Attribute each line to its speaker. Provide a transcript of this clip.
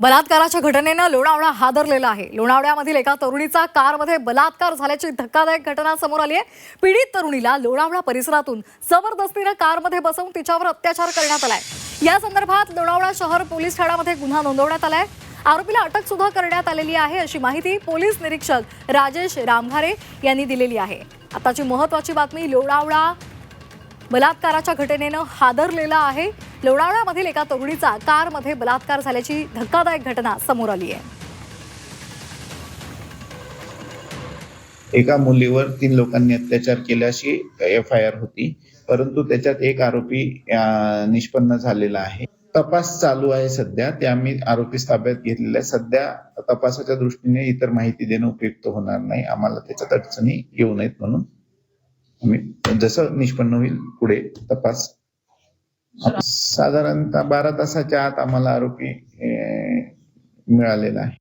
Speaker 1: बलात्काराच्या घटनेनं लोणावळा हादरलेला आहे. लोणावळ्यामधील एका तरुणीचा कारमध्ये बलात्कार झाल्याची धक्कादायक घटना समोर आली आहे. पीडित तरुणीला लोणावळा परिसरातून जबरदस्तीनं कारमध्ये बसवून तिच्यावर अत्याचार करण्यात आलाय. या संदर्भात लोणावळा शहर पोलीस ठाण्यामध्ये गुन्हा नोंदवण्यात आलाय. आरोपीला अटक सुद्धा करण्यात आलेली आहे अशी माहिती पोलीस निरीक्षक राजेश रामघारे यांनी दिलेली आहे. आताची महत्वाची बातमी लोणावळा बलात्काराच्या घटनेनं हादरलेला आहे. लोणावळ्यामधील एका तरुणीचा कारमध्ये बलात्कार झाल्याची धक्कादायक घटना समोर आली आहे.
Speaker 2: एका मुलीवर तीन लोकांनी अत्याचार केल्याशी एफ आय आर होती परंतु त्याच्यात एक आरोपी निष्पन्न झालेला आहे. तपास चालू आहे सध्या ते आम्ही आरोपी ताब्यात घेतलेल्या सध्या तपासाच्या दृष्टीने इतर माहिती देणं उपयुक्त होणार नाही. आम्हाला त्याच्यात अडचणी येऊ नयेत म्हणून आम्ही जसं निष्पन्न होईल पुढे तपास साधारणतः बारा तासाच्या आत आम्हाला आरोपी मिळालेला आहे.